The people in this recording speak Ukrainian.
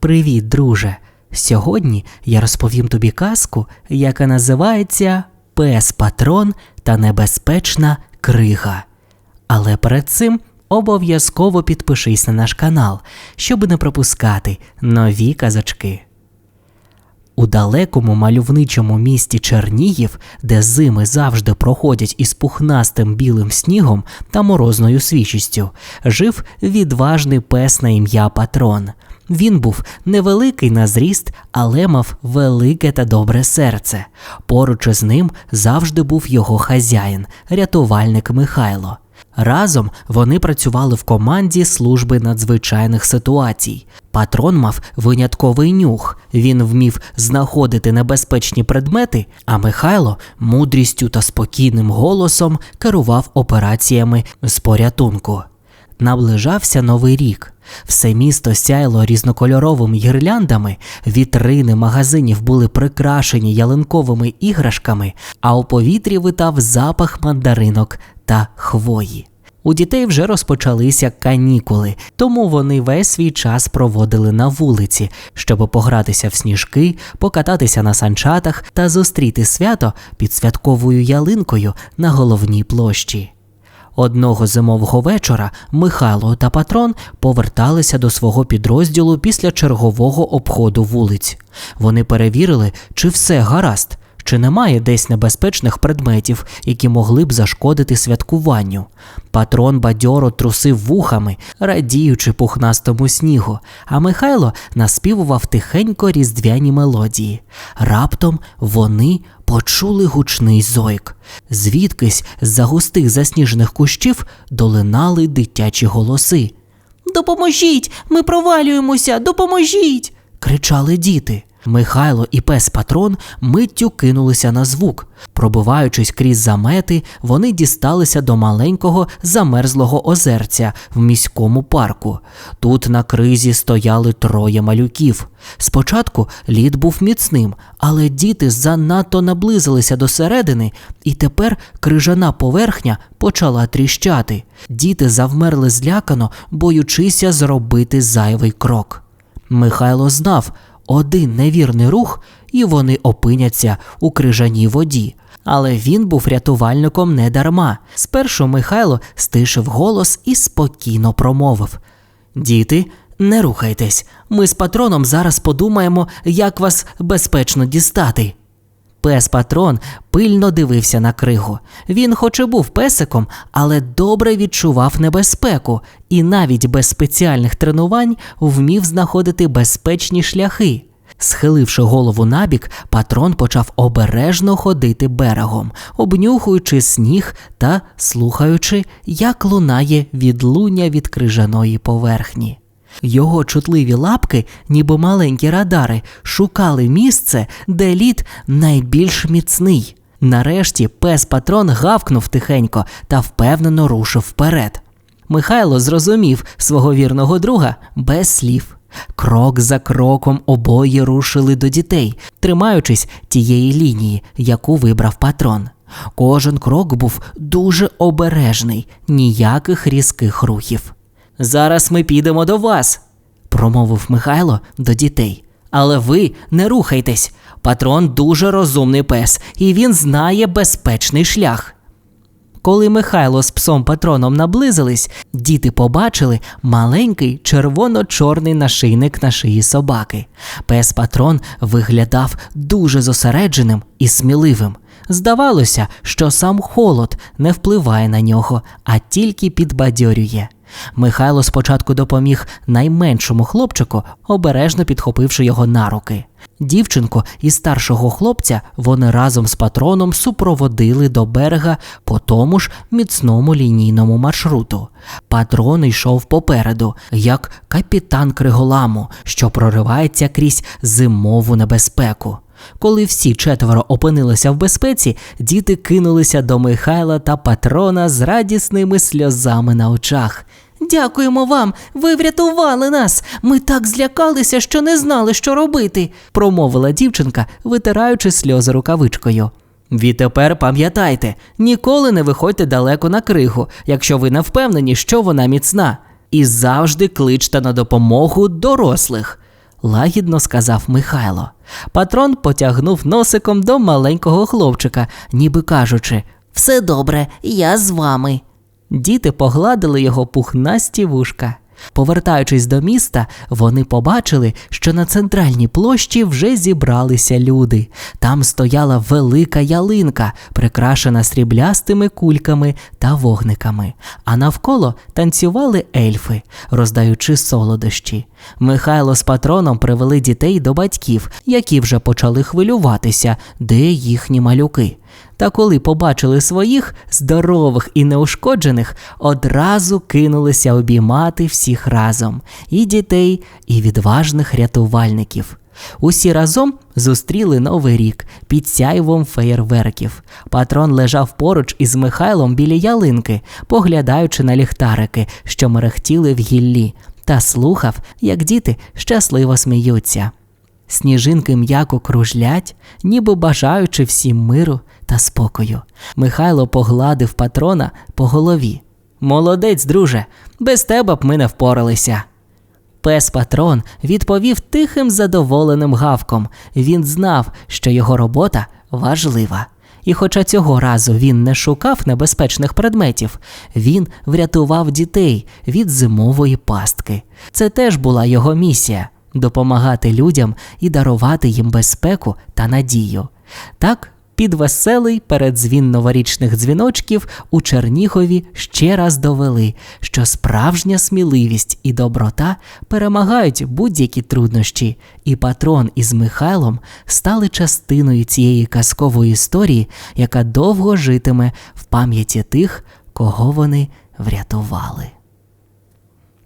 Привіт, друже! Сьогодні я розповім тобі казку, яка називається Пес Патрон та небезпечна крига. Але перед цим обов'язково підпишись на наш канал, щоб не пропускати нові казочки. У далекому мальовничому місті Чернігів, де зими завжди проходять із пухнастим білим снігом та морозною свічістю, жив відважний пес на ім'я Патрон. Він був невеликий на зріст, але мав велике та добре серце. Поруч із ним завжди був його хазяїн, рятувальник Михайло. Разом вони працювали в команді служби надзвичайних ситуацій. Патрон мав винятковий нюх, він вмів знаходити небезпечні предмети, а Михайло мудрістю та спокійним голосом керував операціями з порятунку. Наближався новий рік. Все місто сяяло різнокольоровими гірляндами, вітрини магазинів були прикрашені ялинковими іграшками, а у повітрі витав запах мандаринок та хвої. У дітей вже розпочалися канікули, тому вони весь свій час проводили на вулиці, щоб погратися в сніжки, покататися на санчатах та зустріти свято під святковою ялинкою на головній площі. Одного зимового вечора Михайло та патрон поверталися до свого підрозділу після чергового обходу вулиць. Вони перевірили, чи все гаразд, чи немає десь небезпечних предметів, які могли б зашкодити святкуванню. Патрон бадьоро трусив вухами, радіючи пухнастому снігу, а Михайло наспівував тихенько різдвяні мелодії. Раптом вони почули гучний зойк. Звідкись з-за густих засніжених кущів долинали дитячі голоси. Допоможіть! Ми провалюємося! Допоможіть! кричали діти. Михайло і пес Патрон миттю кинулися на звук. Пробиваючись крізь замети, вони дісталися до маленького замерзлого озерця в міському парку. Тут на кризі стояли троє малюків. Спочатку лід був міцним, але діти занадто наблизилися до середини, і тепер крижана поверхня почала тріщати. Діти завмерли злякано, боючися зробити зайвий крок. Михайло знав, один невірний рух, і вони опиняться у крижаній воді. Але він був рятувальником не дарма. Спершу Михайло стишив голос і спокійно промовив: Діти, не рухайтесь, ми з патроном зараз подумаємо, як вас безпечно дістати. Пес патрон пильно дивився на кригу. Він, хоч і був песиком, але добре відчував небезпеку і навіть без спеціальних тренувань вмів знаходити безпечні шляхи. Схиливши голову набік, патрон почав обережно ходити берегом, обнюхуючи сніг та слухаючи, як лунає відлуння від крижаної поверхні. Його чутливі лапки, ніби маленькі радари, шукали місце, де лід найбільш міцний. Нарешті пес патрон гавкнув тихенько та впевнено рушив вперед. Михайло зрозумів свого вірного друга без слів. Крок за кроком обоє рушили до дітей, тримаючись тієї лінії, яку вибрав патрон. Кожен крок був дуже обережний, ніяких різких рухів. Зараз ми підемо до вас, промовив Михайло до дітей. Але ви не рухайтесь. Патрон дуже розумний пес, і він знає безпечний шлях. Коли Михайло з псом патроном наблизились, діти побачили маленький червоно-чорний нашийник на шиї собаки. Пес патрон виглядав дуже зосередженим і сміливим. Здавалося, що сам холод не впливає на нього, а тільки підбадьорює. Михайло спочатку допоміг найменшому хлопчику, обережно підхопивши його на руки. Дівчинку і старшого хлопця вони разом з патроном супроводили до берега по тому ж міцному лінійному маршруту. Патрон йшов попереду, як капітан криголаму, що проривається крізь зимову небезпеку. Коли всі четверо опинилися в безпеці, діти кинулися до Михайла та патрона з радісними сльозами на очах. Дякуємо вам, ви врятували нас. Ми так злякалися, що не знали, що робити, промовила дівчинка, витираючи сльози рукавичкою. Відтепер пам'ятайте, ніколи не виходьте далеко на кригу, якщо ви не впевнені, що вона міцна, і завжди кличте на допомогу дорослих. лагідно сказав Михайло. Патрон потягнув носиком до маленького хлопчика, ніби кажучи: Все добре, я з вами. Діти погладили його пухнасті вушка. Повертаючись до міста, вони побачили, що на центральній площі вже зібралися люди. Там стояла велика ялинка, прикрашена сріблястими кульками та вогниками, а навколо танцювали ельфи, роздаючи солодощі. Михайло з патроном привели дітей до батьків, які вже почали хвилюватися, де їхні малюки. Та коли побачили своїх здорових і неушкоджених, одразу кинулися обіймати всіх разом і дітей, і відважних рятувальників. Усі разом зустріли новий рік під сяйвом феєрверків. Патрон лежав поруч із Михайлом біля ялинки, поглядаючи на ліхтарики, що мерехтіли в гіллі, та слухав, як діти щасливо сміються. Сніжинки м'яко кружлять, ніби бажаючи всім миру та спокою. Михайло погладив патрона по голові. Молодець, друже, без тебе б ми не впоралися. Пес патрон відповів тихим задоволеним гавком. Він знав, що його робота важлива. І хоча цього разу він не шукав небезпечних предметів, він врятував дітей від зимової пастки. Це теж була його місія допомагати людям і дарувати їм безпеку та надію. Так, під веселий передзвін новорічних дзвіночків у Чернігові ще раз довели, що справжня сміливість і доброта перемагають будь-які труднощі, і патрон із Михайлом стали частиною цієї казкової історії, яка довго житиме в пам'яті тих, кого вони врятували.